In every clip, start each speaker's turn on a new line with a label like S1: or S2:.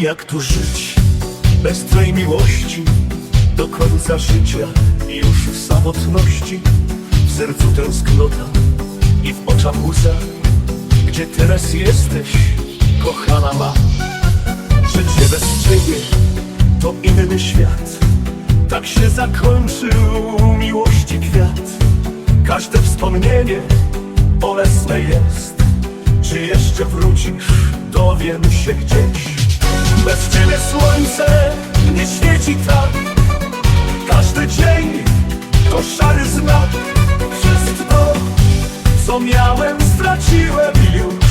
S1: Jak tu żyć bez Twej miłości do końca życia już w samotności, w sercu tęsknota i w oczach łza, gdzie teraz jesteś, kochana ma. Życie bez Ciebie to inny świat, tak się zakończył miłości kwiat. Każde wspomnienie bolesne jest, czy jeszcze wrócisz, dowiem się gdzieś. Bez Ciebie słońce nie świeci tak. Każdy dzień to szary znak. Wszystko, co miałem, straciłem już.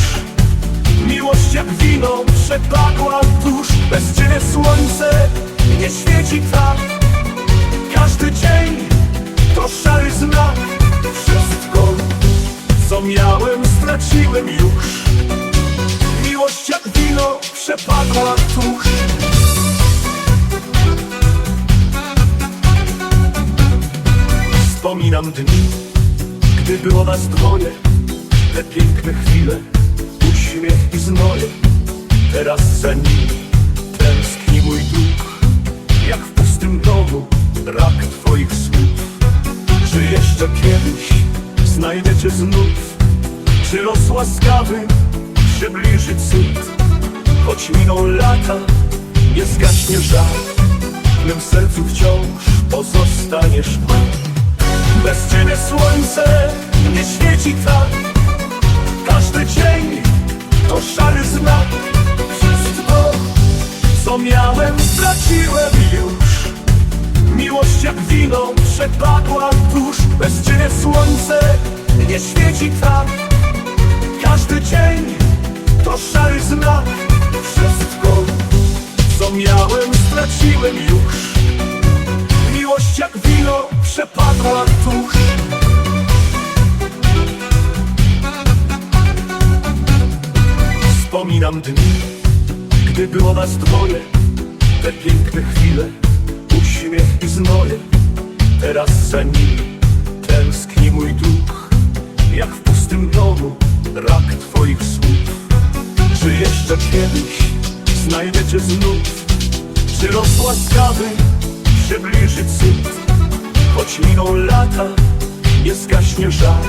S1: Miłość jak wino przepadła tuż. Bez Ciebie słońce nie świeci tak. Każdy dzień to szary znak. Wszystko, co miałem, straciłem już Wspominam dni, gdy było nas dwoje. Te piękne chwile, uśmiech i znoje Teraz za nimi tęskni mój duch. Jak w pustym domu brak twoich słów. Czy jeszcze kiedyś znajdę cię znów Czy los łaskawy przybliży cud Choć miną lata, nie zgaśnie żal W mym sercu wciąż pozostaniesz pan Bez ciebie słońce nie świeci tak Każdy dzień to szary znak. Wszystko, co miałem, straciłem już. Miłość jak wino przepadła tuż Bez ciebie słońce nie świeci tak Każdy dzień to szary znak Wszystko, co miałem, straciłem już. Miłość jak wino przepadła tuż Wspominam dni, gdy było nas dwoje. Te piękne chwile, uśmiech i znoje Teraz za nimi tęskni mój duch Jak w pustym domu brak twoich słów Jeszcze kiedyś znajdę cię znów. Czy los łaskawy przybliży cud? Choć miną lata, nie zgaśnie żal.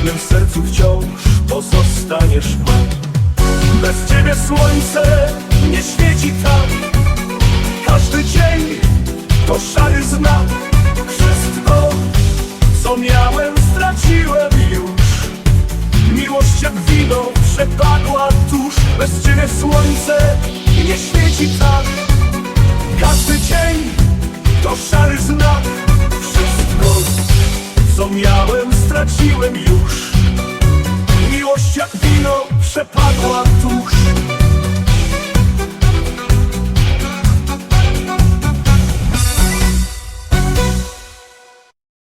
S1: W mym sercu wciąż pozostaniesz pan Bez ciebie słońce nie świeci tak Każdy dzień to szary znak. Wszystko, co miałem, straciłem już. Miłość jak wino przepadła tuż Bez ciebie słońce nie świeci tak. Każdy dzień to szary znak. Wszystko, co miałem, straciłem już. Miłość jak wino przepadła tuż